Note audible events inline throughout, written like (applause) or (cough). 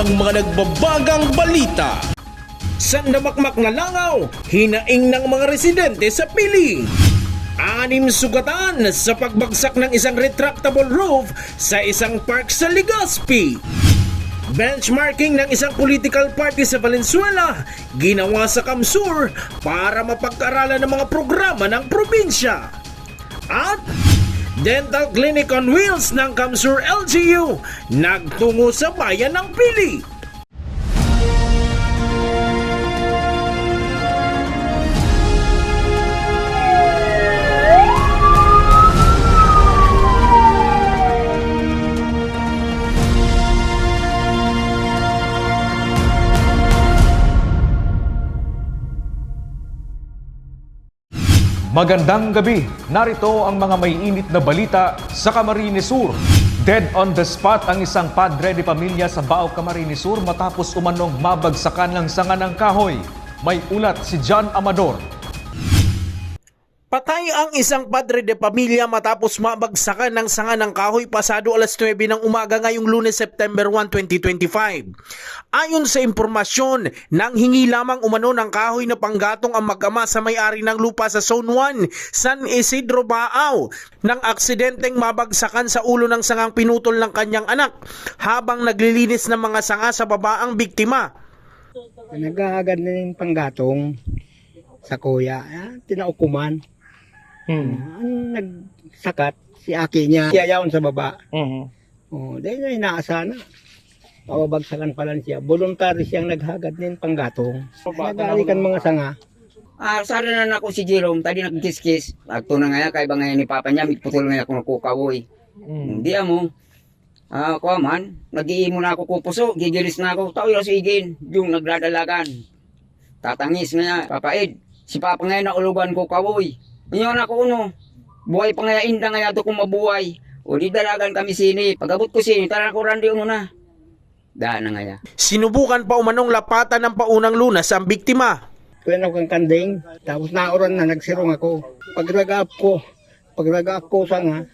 ng mga nagbabagang balita. Sa namakmak na langaw, hinaing ng mga residente sa piling. Anim sugatan sa pagbagsak ng isang retractable roof sa isang park sa Legazpi. Benchmarking ng isang political party sa Valenzuela ginawa sa Kamsur para mapag-aralan ng mga programa ng probinsya. At Dental Clinic on Wheels ng Kamsur LGU nagtungo sa bayan ng Pili. Magandang gabi. Narito ang mga may init na balita sa Camarines Sur. Dead on the spot ang isang padre de pamilya sa Bao Camarines Sur matapos umanong mabagsakan ng sanga ng kahoy. May ulat si John Amador. Patay ang isang padre de pamilya matapos mabagsakan ng sanga ng kahoy pasado alas 9 ng umaga ngayong lunes September 1, 2025. Ayon sa impormasyon, nang hingi lamang umano ng kahoy na panggatong ang mag-ama sa may-ari ng lupa sa Zone 1, San Isidro Baao, nang aksidenteng mabagsakan sa ulo ng sangang pinutol ng kanyang anak habang naglilinis ng mga sanga sa babaang biktima. Nagagad na yung panggatong sa kuya. Ah, tinaukuman. Hmm. Ang nagsakat, si aki niya, siyayaon sa baba. Mhm. Oh, dahil na inaasa na. Pababagsakan pa lang siya. Voluntary siyang naghagad ng panggatong. Nagalikan mga sanga. Ah, sara na nako si Jerome, tadi nagkiskis. Agto na nga kay ba ngayon ni papa niya, mitputol nga ako nakukawoy. Hmm. Hindi amo. Ah, ko man, nagiimo na ako kupuso, gigiris na ako, tao yung sigin, yung nagdadalagan. Tatangis nga, papaid. Si papa ngayon na ulugan ko kawoy. Inyo na ko uno. Buhay pa nga inda nga yato kung mabuhay. O di dalagan kami sini. Pagabot ko sini, tara ko randi uno na. Daan na nga ya. Sinubukan pa umanong lapatan ng paunang lunas ang biktima. Kaya ako kang kanding. Tapos nauran na, nagsirong ako. Pagragap ko, pagragap ko sanga,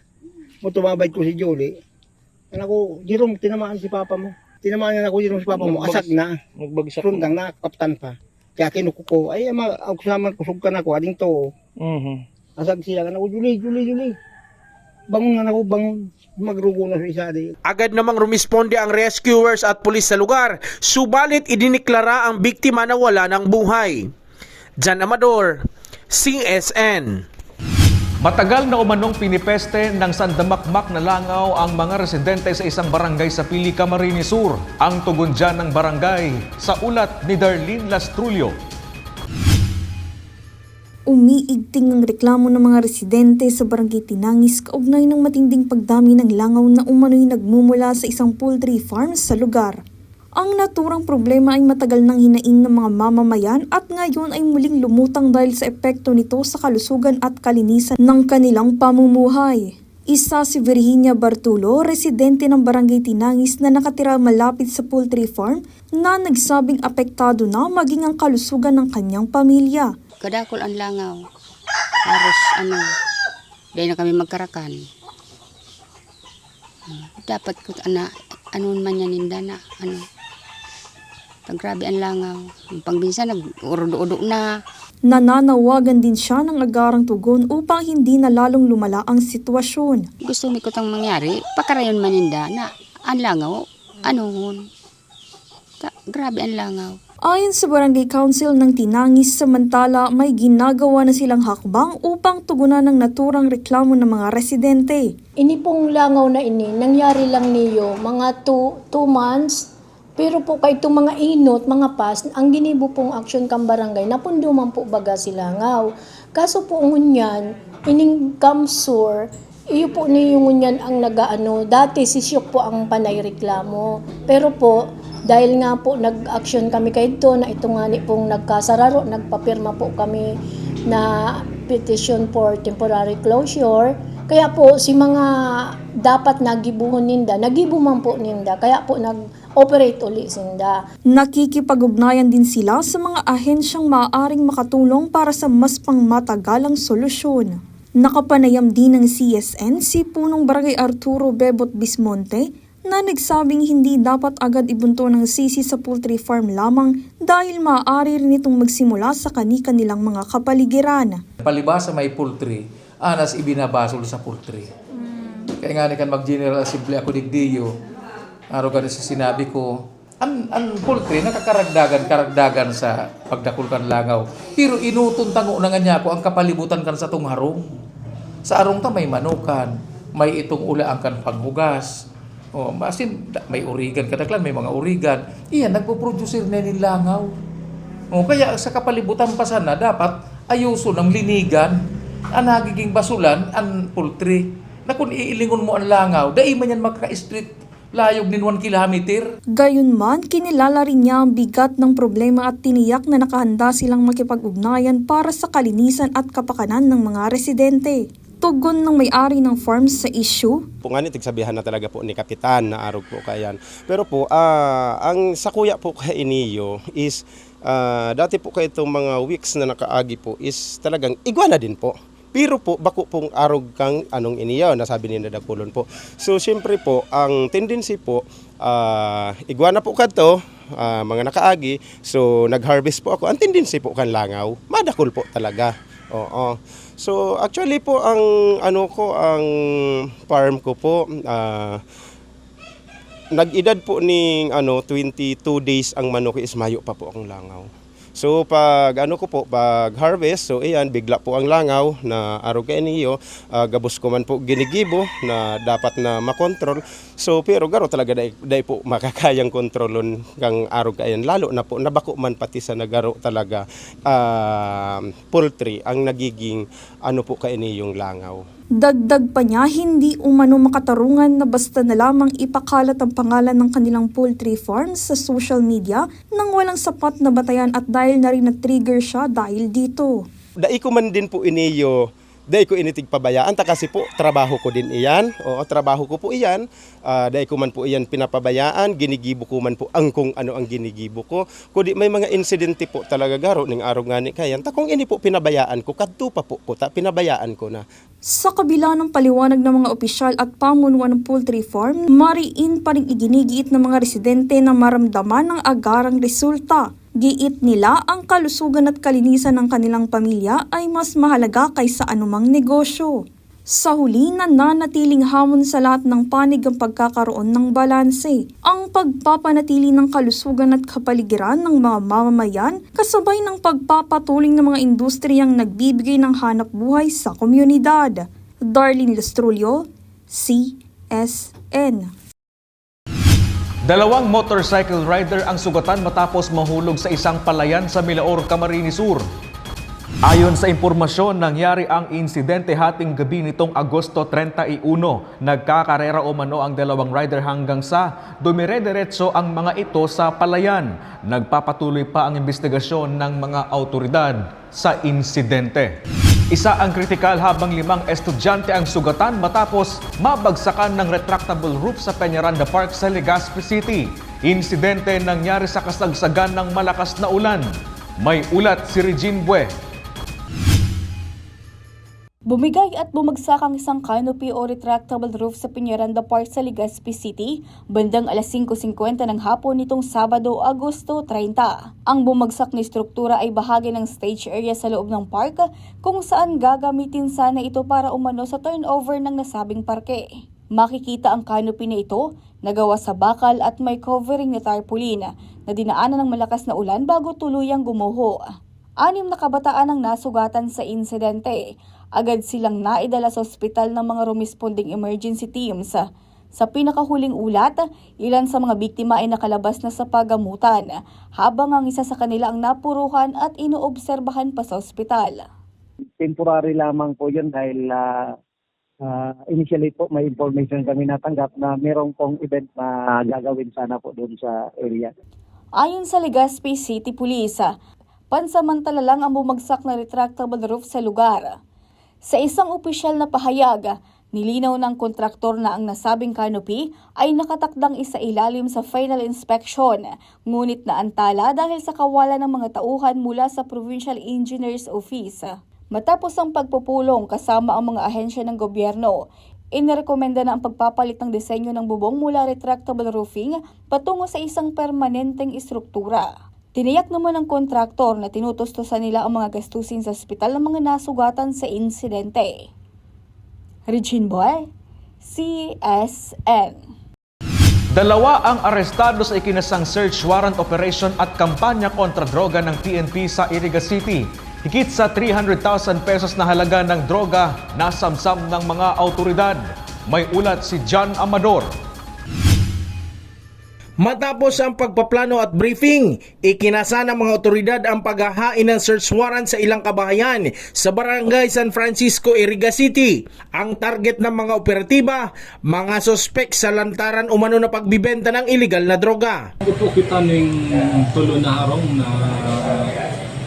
mo tumabay ko si Julie. Ano ko, Jerome, tinamaan si papa mo. Tinamaan na ako, Jerome, si papa mo. Asag na. Nagbagsak. Sundang na, kaptan pa. Kaya kinuko ko, ay, ama, ako saman, kusog ka na ko, ading to. Mhm. Asag siya, ano ko, Julie, Julie, Julie. Bangon na ako, bangon. Magrugo na sa isa di. Agad namang rumisponde ang rescuers at pulis sa lugar, subalit idiniklara ang biktima na wala ng buhay. Jan Amador, CSN. Matagal na umanong pinipeste ng sandamakmak na langaw ang mga residente sa isang barangay sa Pili, Camarines Sur. Ang tugon dyan ng barangay sa ulat ni Darlene Lastrulio. Umiigting ang reklamo ng mga residente sa barangay Tinangis kaugnay ng matinding pagdami ng langaw na umano'y nagmumula sa isang poultry farm sa lugar. Ang naturang problema ay matagal nang hinaing ng mga mamamayan at ngayon ay muling lumutang dahil sa epekto nito sa kalusugan at kalinisan ng kanilang pamumuhay. Isa si Virginia Bartulo, residente ng barangay Tinangis na nakatira malapit sa poultry farm na nagsabing apektado na maging ang kalusugan ng kanyang pamilya. kadakol ang langaw. Haros ano, dahil na kami magkarakan. Hmm, Dapat ko ana ano man yan na ano. Pag grabe ang langaw. Ang pangbinsan nag-udo-udo na. Nananawagan din siya ng agarang tugon upang hindi na lalong lumala ang sitwasyon. Gusto mi ko tang mangyari, pakarayon man ninda na ang langaw, ano hon. Ta, grabe ang langaw. Ayon sa Barangay Council ng Tinangis, samantala may ginagawa na silang hakbang upang tugunan ng naturang reklamo ng mga residente. Ini pong langaw na ini, nangyari lang niyo mga 2 months. Pero po kay itong mga inot, mga pas, ang ginibo pong action kang barangay, napunduman po baga si langaw. Kaso po ngunyan, ining kamsur, iyo po niyo ngunyan ang nagaano, dati si Syok po ang panay reklamo. Pero po, dahil nga po nag-action kami kay ito, na ito nga ni pong nagkasararo, nagpapirma po kami na petition for temporary closure. Kaya po si mga dapat nagibuhon ninda, nagibo man po ninda. Kaya po nag-operate uli sinda. Nakikipag-ugnayan din sila sa mga ahensyang maaaring makatulong para sa mas pangmatagalang solusyon. Nakapanayam din ng CSN si Punong Barangay Arturo Bebot Bismonte na nagsabing hindi dapat agad ibunto ng sisi sa poultry farm lamang dahil maaari rin itong magsimula sa kani-kanilang mga kapaligiran. palibasa may poultry, anas ibinabasol sa poultry. Kaya nga ni kan mag-general assembly ako digdiyo, araw ka sa sinabi ko, ang, ang poultry nakakaragdagan karagdagan sa pagdakul kan langaw. Pero inutun tango na nga niya ako ang kapalibutan kan sa tong harong. Sa arong ta may manukan, may itong ulaang kan panghugas. O, masin, may urigan kadaklan, may mga urigan. Iyan, nagpo-producer na ni langaw. O, kaya sa kapalibutan pa sana, dapat ayuso ng linigan, ang nagiging basulan, ang poultry. Na kung iilingon mo ang langaw, dai man yan magka-street layog din 1 kilometer. Gayunman, kinilala rin niya ang bigat ng problema at tiniyak na nakahanda silang makipag-ugnayan para sa kalinisan at kapakanan ng mga residente. Tugon ng may-ari ng farm sa issue, po nga ni tigsabihan na talaga po ni kapitan na arog po kayan. Pero po ah, ang sa kuya po kay iniyo is ah, dati po kay itong mga weeks na nakaagi po is talagang iguana din po. Pero po, bako pong arog kang anong iniyo, nasabi ni Nadakulon po. So, siyempre po, ang tendency po, ah, iguana po kadto, ah, mga nakaagi, so nag-harvest po ako. Ang tendency po kan langaw, madakol po talaga. Oo. So, actually po, ang ano ko, ang farm ko po, ah, nag-edad po ning ano 22 days ang manok is mayo pa po ang langaw. So pag ano ko po pag harvest so iyan bigla po ang langaw na araw niyo ah, gabos ko man po ginigibo na dapat na makontrol. So pero garo talaga dai, dai po makakayang kontrolon kang araw lalo na po nabako man pati sa nagaro talaga ah, poultry ang nagiging ano po kay yung langaw. Dagdag pa niya, hindi umano makatarungan na basta na lamang ipakalat ang pangalan ng kanilang poultry farm sa social media nang walang sapat na batayan at dahil na rin na-trigger siya dahil dito. dai ko man din po iniyo dai ko initig pabayaan ta kasi po trabaho ko din iyan. Oo trabaho ko po iyan. Ah, dai ko man po iyan pinapabayaan ginigibo ko man po ang kung ano ang ginigibo ko. Kundi may mga insidente po talaga garo ning araw ngani kayan. Ta kung ini po pinabayaan ko kadto pa po ko ta pinabayaan ko na. Sa kabila ng paliwanag ng mga opisyal at pamunuan ng poultry farm, mariin pa rin iginigiit ng mga residente na maramdaman ng agarang resulta. Giit nila ang kalusugan at kalinisan ng kanilang pamilya ay mas mahalaga kaysa anumang negosyo. Sa huli, nananatiling hamon sa lahat ng panig ang pagkakaroon ng balanse. Ang pagpapanatili ng kalusugan at kapaligiran ng mga mamamayan kasabay ng pagpapatuloy ng mga industriyang nagbibigay ng hanap buhay sa komunidad. Darlene Lestrulio, CSN. Dalawang motorcycle rider ang sugatan matapos mahulog sa isang palayan sa Milaor, Camarines Sur. Ayon sa impormasyon, nangyari ang insidente hating gabi nitong Agosto 31. Nagkakarera o mano ang dalawang rider hanggang sa dumire-diretso ang mga ito sa palayan. Nagpapatuloy pa ang investigasyon ng mga autoridad sa insidente. Isa ang kritikal habang limang estudyante ang sugatan matapos mabagsakan ng retractable roof sa Peñaranda Park sa Legazpi City. Insidente nangyari sa kasagsagan ng malakas na ulan. May ulat si Regine Bue. Bumigay at bumagsak ang isang canopy o retractable roof sa Piñaranda Park sa Legazpi City bandang alas 5.50 ng hapon nitong Sabado, Agosto 30. Ang bumagsak na struktura ay bahagi ng stage area sa loob ng park kung saan gagamitin sana ito para umano sa turnover ng nasabing parke. Makikita ang canopy na ito na gawa sa bakal at may covering na tarpaulin na dinaanan ng malakas na ulan bago tuluyang gumuho. Anim na kabataan ang nasugatan sa insidente. Agad silang naidala sa ospital ng mga rumisponding emergency teams. Sa pinakahuling ulat, ilan sa mga biktima ay nakalabas na sa pagamutan, habang ang isa sa kanila ang napuruhan at inoobserbahan pa sa ospital. temporary lamang po yun dahil ah, ah, initially po may information kami natanggap na merong pong event na gagawin sana po doon sa area. Ayon sa Legazpi City Police, pansamantala lang ang bumagsak na retractable roof sa lugar. Sa isang opisyal na pahayag, nilinaw ng kontraktor na ang nasabing canopy ay nakatakdang isa ilalim sa final inspection, ngunit naantala dahil sa kawalan ng mga tauhan mula sa Provincial Engineers Office. Matapos ang pagpupulong kasama ang mga ahensya ng gobyerno, Inirekomenda na ang pagpapalit ng disenyo ng bubong mula retractable roofing patungo sa isang permanenteng istruktura. Tiniyak naman ng kontraktor na tinutustusan nila ang mga gastusin sa ospital ng mga nasugatan sa insidente. Regine Boy, CSN. Dalawa ang arestado sa ikinasang search warrant operation at kampanya kontra droga ng PNP sa Iriga City. Higit sa 300,000 pesos na halaga ng droga nasamsam ng mga autoridad. May ulat si John Amador. Matapos ang pagpaplano at briefing, ikinasa ng mga otoridad ang paghahain ng search warrant sa ilang kabahayan sa Barangay San Francisco, Iriga City. Ang target ng mga operatiba, mga sospek sa lantaran umano na pagbibenta ng illegal na droga. Po kita ning tulo na harong na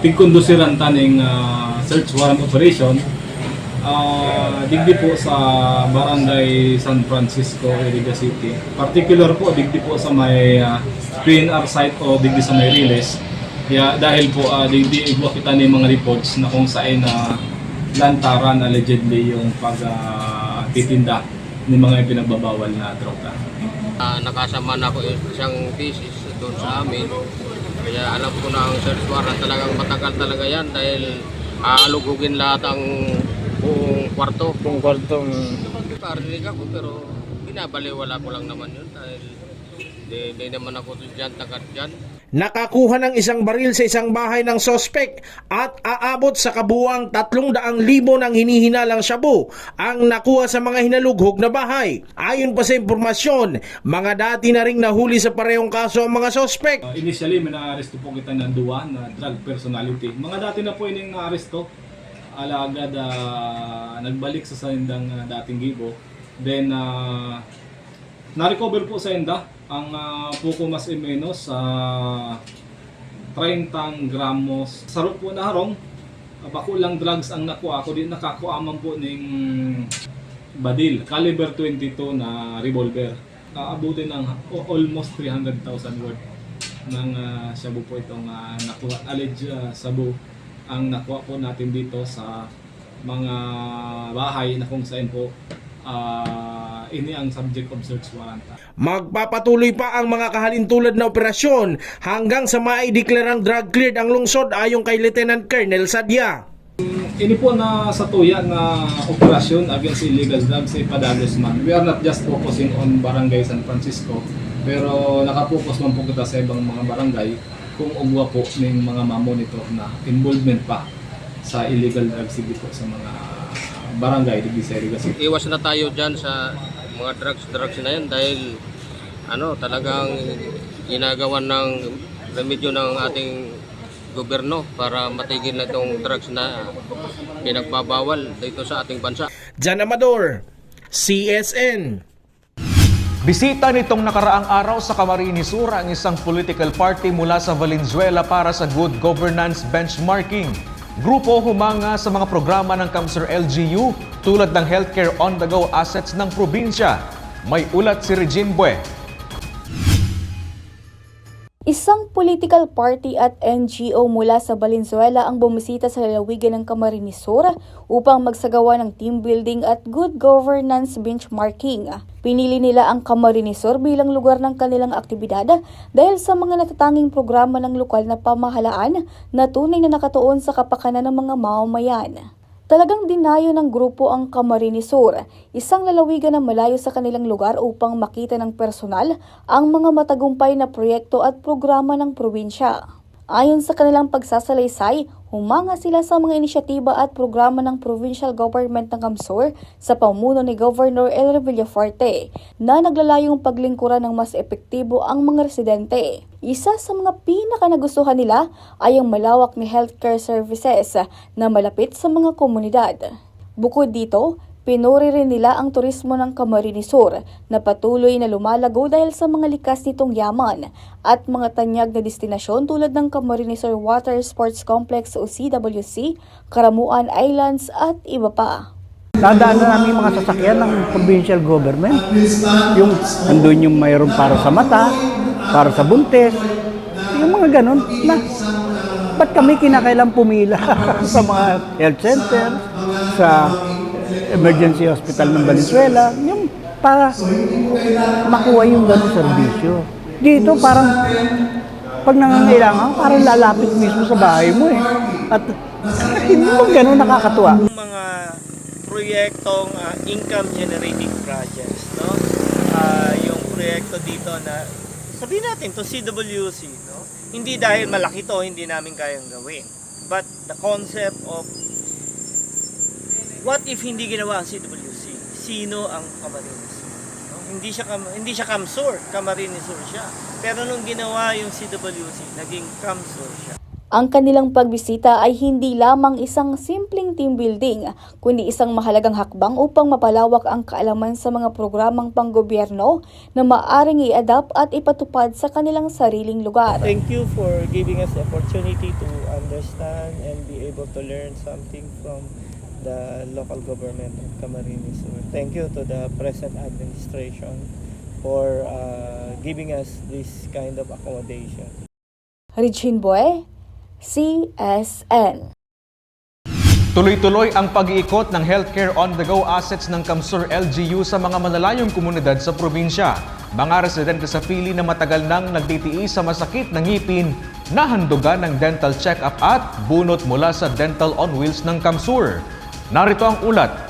tingkondusiran taning ah, search warrant operation. Ah, digdi po sa Barangay San Francisco, Iriga City. Particular po digdi po sa may ah, PNR site o digdi sa may release. Kaya dahil po uh, digdi igwa kita ni mga reports na kung saan na lantaran allegedly yung pagtitinda ni mga pinagbabawal na droga. Ah, nakasama na ako isang thesis doon sa amin. Kaya alam ko na ang search warrant talagang matagal talaga yan dahil aalugugin lahat ang buong kwarto. Buong kwarto. Parinig ako pero binabaliwala ko lang naman yun dahil di, di naman ako dyan tagat dyan. Nakakuha ng isang baril sa isang bahay ng sospek at aabot sa kabuang 300,000 ng hinihinalang shabu ang nakuha sa mga hinalughog na bahay. Ayon pa sa impormasyon, mga dati na ring nahuli sa parehong kaso ang mga sospek. Uh, initially, may na-arresto po kita ng duwa na drug personality. Mga dati na po ining na-arresto. Alagad ah, nagbalik sa sandang ah, dating gibo. Then, uh, na-recover po sa enda ang uh, Poco Mas Menos sa 30 gramos. Sarap po na harong. Uh, bako lang drugs ang nakuha ko. Di nakakuaman po ning badil. Caliber 22 na revolver. Aabutin ng almost 300,000 worth ng uh, shabu po itong uh, nakuha, alleged uh, sabu ang nakuha po natin dito sa mga bahay na kung saan po uh, ini ang subject of search warrant. Magpapatuloy pa ang mga kahalintulad na operasyon hanggang sa maideklarang drug cleared ang lungsod ayon kay Lieutenant Colonel Sadya. Ini po na sa tuya nga operasyon against illegal drugs sa Padagos man. We are not just focusing on Barangay San Francisco, pero nakapokus man po kita sa ibang mga barangay kung ugwa po ng mga mamonitor na involvement pa sa illegal drugs dito po sa mga barangay sa Iriga City. Iwas na tayo dyan sa mga drugs-drugs na yan dahil ano talagang ginagawa ng remedyo ng ating gobyerno para matigil na itong drugs na pinagbabawal dito sa ating bansa. Jan Amador, CSN. Bisita nitong nakaraang araw sa Camarines Sur ang isang political party mula sa Valenzuela para sa good governance benchmarking. Grupo humanga sa mga programa ng Kamsur LGU tulad ng healthcare on-the-go assets ng probinsya. May ulat si Regine Bue. Isang political party at NGO mula sa Valenzuela ang bumisita sa lalawigan ng Camarines Sur upang magsagawa ng team building at good governance benchmarking. Pinili nila ang Camarines Sur bilang lugar ng kanilang aktibidad dahil sa mga natatanging programa ng lokal na pamahalaan na tunay na nakatuon sa kapakanan ng mga mamamayan. Talagang dinayo ng grupo ang Camarines Sur, isang lalawigan na malayo sa kanilang lugar upang makita ng personal ang mga matagumpay na proyekto at programa ng probinsya. Ayon sa kanilang pagsasalaysay, humanga sila sa mga inisyatiba at programa ng provincial government ng Kamsur sa pamuno ni Governor El Villafuerte na naglalayong paglingkuran ng mas epektibo ang mga residente. Isa sa mga pinaka nagustuhan nila ay ang malawak ni healthcare services na malapit sa mga komunidad. Bukod dito, pinuri rin nila ang turismo ng Camarines Sur na patuloy na lumalago dahil sa mga likas nitong yaman at mga tanyag na destinasyon tulad ng Camarines Sur Water Sports Complex o CWC, Karamuan Islands at iba pa. Dadaan na namin mga sasakyan ng provincial government. Yung andun yung mayroon para sa mata, para sa buntes, yung mga ganun. Na, ba't kami kinakailang pumila (laughs) sa mga health center, sa emergency hospital ng Valenzuela, yung para makuha yung ganung serbisyo. Dito parang pag nangangailangan, parang lalapit mismo sa bahay mo eh. At (laughs) hindi mo ganun nakakatuwa. mga proyektong ah, income generating projects, no? Ah, yung proyekto dito na sabihin natin to CWC, no? Hindi dahil malaki to, hindi namin kayang gawin. But the concept of what if hindi ginawa ang CWC? Sino ang Camarines? No? Hindi siya Cam- hindi siya Camsur, Camarines Sur siya. Pero nung ginawa yung CWC, naging Camsur siya. Ang kanilang pagbisita ay hindi lamang isang simpleng team building, kundi isang mahalagang hakbang upang mapalawak ang kaalaman sa mga programang panggobyerno na maaring i-adapt at ipatupad sa kanilang sariling lugar. Thank you for giving us the opportunity to understand and be able to learn something from the local government of Camarines Sur. Thank you to the present administration for uh, giving us this kind of accommodation. Regine Boy, CSN. Tuloy-tuloy ang pag-iikot ng healthcare on-the-go assets ng Kamsur LGU sa mga malalayong komunidad sa probinsya. Mga residente sa pili na matagal nang nagtitiis sa masakit ng ngipin, nahandugan ng dental check-up at bunot mula sa Dental on Wheels ng Kamsur. Narito ang ulat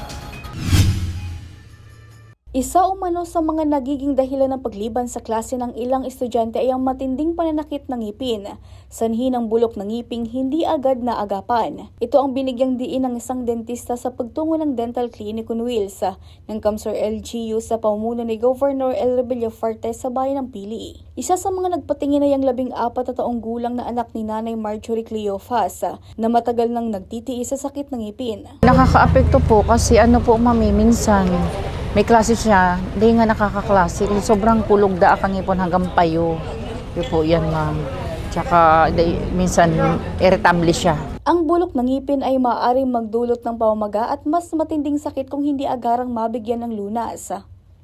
Isa umano sa mga nagiging dahilan ng pagliban sa klase ng ilang estudyante ay ang matinding pananakit ng ngipin. Sanhi ng bulok ng ngiping hindi agad na agapan. Ito ang binigyang diin ng isang dentista sa pagtungo ng Dental Clinic on Wheels ng Kamsur LGU sa pamuno ni Governor El Rebello Fortes sa bayan ng Pili. Isa sa mga nagpatingin ay ang labing apat na taong gulang na anak ni Nanay Marjorie Cleofas na matagal nang nagtitiis sa sakit ng ngipin. Nakakaapekto po kasi ano po mami, minsan may klase siya, hindi nga nakakaklase. Sobrang kulog da ang ipon hanggang payo. Yun po yan ma'am. Tsaka di, minsan irritable siya. Ang bulok ng ngipin ay maaaring magdulot ng pamamaga at mas matinding sakit kung hindi agarang mabigyan ng lunas.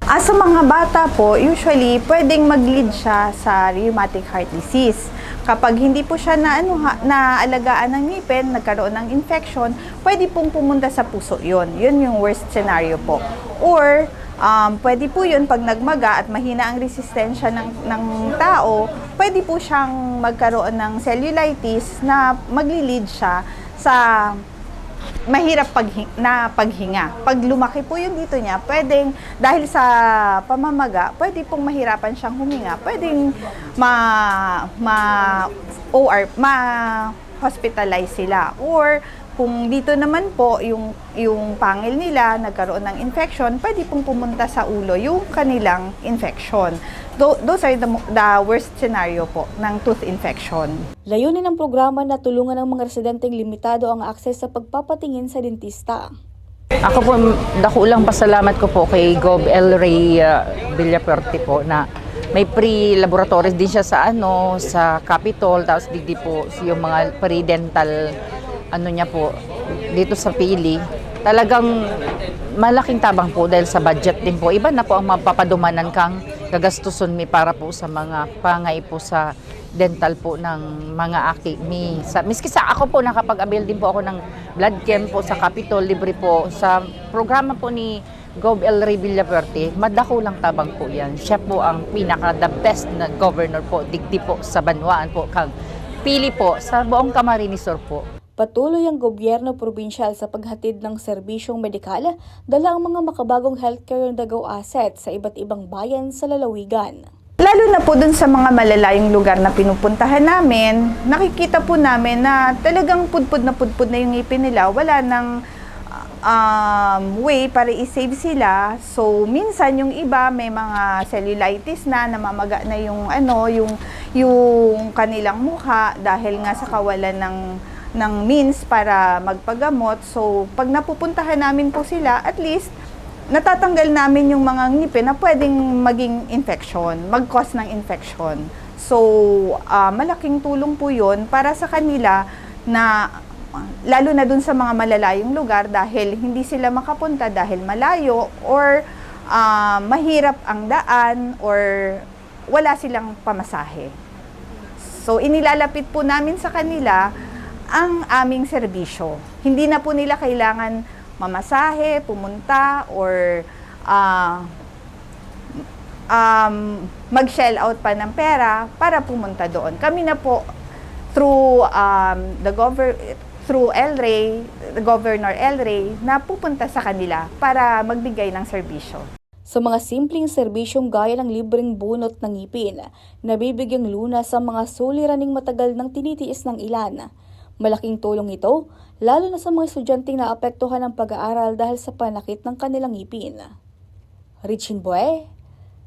Ah, sa mga bata po, usually, pwedeng mag-lead siya sa rheumatic heart disease. Kapag hindi po siya na, ano, ha- naalagaan ng ngipin, nagkaroon ng infection, pwede pong pumunta sa puso yon. Yun yung worst scenario po. Or, um, pwede po yun pag nagmaga at mahina ang resistensya ng, ng tao, pwede po siyang magkaroon ng cellulitis na magli-lead siya sa mahirap paghi- na paghinga. Pag lumaki po yung dito niya, pwedeng, dahil sa pamamaga, pwede pong mahirapan siyang huminga. Pwedeng ma, ma, OR, ma, hospitalize sila. Or, kung dito naman po, yung, yung pangil nila nagkaroon ng infection, pwede pong pumunta sa ulo yung kanilang infection. Tho- Those are the, the worst scenario po ng tooth infection. Layunin ng programa na tulungan ng mga residenteng limitado ang akses sa pagpapatingin sa dentista. Ako po, dako lang pasalamat ko po kay Gov. El Rey uh, Villapuerte po na may pre-laboratories din siya sa ano, sa Capitol, tapos digdi po yung mga pre-dental ano niya po dito sa Pili. Talagang malaking tabang po dahil sa budget din po. Iba na po ang mapapadumanan kang gagastuson mi para po sa mga pangay po sa dental po ng mga aki mi. Sa, miski sa ako po nakapag-avail din po ako ng blood camp po sa Capitol, libre po sa programa po ni Gov. El Rey Villaverde, madako lang tabang po yan. Siya po ang pinaka the best na governor po, digdi po sa Banwaan po, kang pili po sa buong Camarines Sur po. Patuloy ang gobyerno probinsyal sa paghatid ng serbisyong medikal dala ang mga makabagong healthcare the go assets sa iba't ibang bayan sa lalawigan. Lalo na po dun sa mga malalayong lugar na pinupuntahan namin, nakikita po namin na talagang pudpud na pudpud na yung ngipin nila. Wala nang um, way para i-save sila. So, minsan yung iba may mga cellulitis na, namamaga na yung ano, yung yung kanilang mukha dahil nga sa kawalan ng ng means para magpagamot. So, pag napupuntahan namin po sila, at least natatanggal namin yung mga ngipin na pwedeng maging infection, mag-cause ng infection. So, ah, malaking tulong po yun para sa kanila na lalo na dun sa mga malalayong lugar dahil hindi sila makapunta dahil malayo or ah, mahirap ang daan or wala silang pamasahe. So, inilalapit po namin sa kanila ang aming serbisyo. Hindi na po nila kailangan mamasahe, pumunta, or ah, um, mag-shell out pa ng pera para pumunta doon. Kami na po through um, the gover through the Governor Rey, na pupunta sa kanila para magbigay ng serbisyo. Sa mga simpleng serbisyong gaya ng libreng bunot ng ngipin, nabibigyang luna sa mga suliraning matagal ng tinitiis ng ilan. Malaking tulong ito, lalo na sa mga estudyanteng naapektuhan ng pag-aaral dahil sa panakit ng kanilang ngipin. Richin Boy,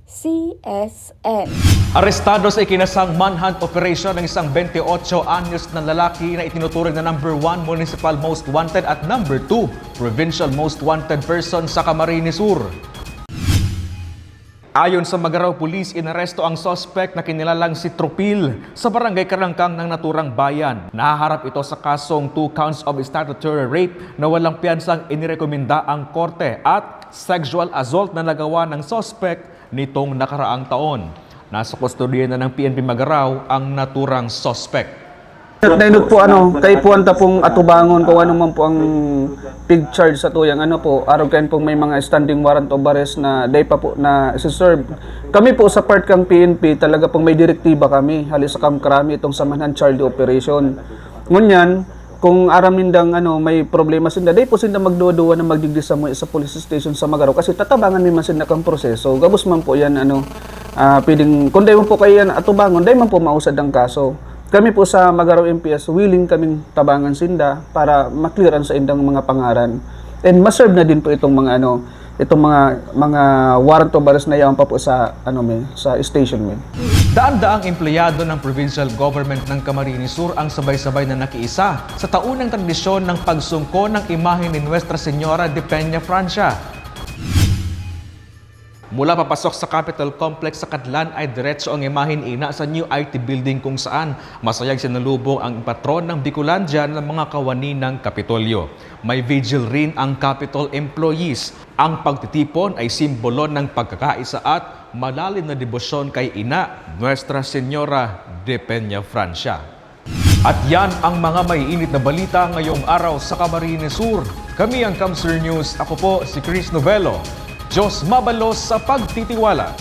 CSN. Arestado sa ikinasang manhunt operation ng isang 28 anyos na lalaki na itinuturing na number 1 municipal most wanted at number 2 provincial most wanted person sa Camarines Sur. Ayon sa Magaraw Police, inaresto ang suspect na kinilalang si Tropil sa barangay Karangkang ng naturang bayan. Nahaharap ito sa kasong 2 counts of statutory rape na walang piyansang inirekomenda ang korte at sexual assault na nagawa ng suspect nitong nakaraang taon. Nasa kustodiya na ng PNP Magaraw ang naturang suspect. Nainod po ano, kay po anta pong atubangon kung ano man po ang pig charge sa tuyang ano po, araw kayo pong may mga standing warrant of arrest na day pa po na isi-serve. Kami po sa part kang PNP, talaga pong may direktiba kami, halis sa kamkrami itong samahan Charlie Operation. Ngunyan, kung aram nindang ano, may problema sinda, day po sinda magduwa na magdigdi sa, sa police station sa Magaro kasi tatabangan naman sinda kang proseso. Gabos man po yan ano, ah pwedeng, kung day man po kayo yan atubangon, day man po mausad ang kaso. Kami po sa Magaraw MPS, willing kaming tabangan sinda para makliran sa indang mga pangaran. And maserve na din po itong mga ano, itong mga mga warrant of arrest na yawan pa po sa ano may sa station may. Daan-daang empleyado ng provincial government ng Camarines Sur ang sabay-sabay na nakiisa sa taunang tradisyon ng pagsungko ng imahe ni Nuestra Señora de Peña Francia. Mula papasok sa Capitol Complex sa Katlan ay diretso ang imahin ina sa new IT building kung saan masayag sinalubong ang patron ng Bicolandia ng mga kawani ng Kapitolyo. May vigil rin ang Capitol employees. Ang pagtitipon ay simbolo ng pagkakaisa at malalim na debosyon kay ina, Nuestra Señora de Peña Francia. At yan ang mga may init na balita ngayong araw sa Camarines Sur. Kami ang Kamsur News. Ako po si Chris Novello. Diyos mabalos sa pagtitiwala.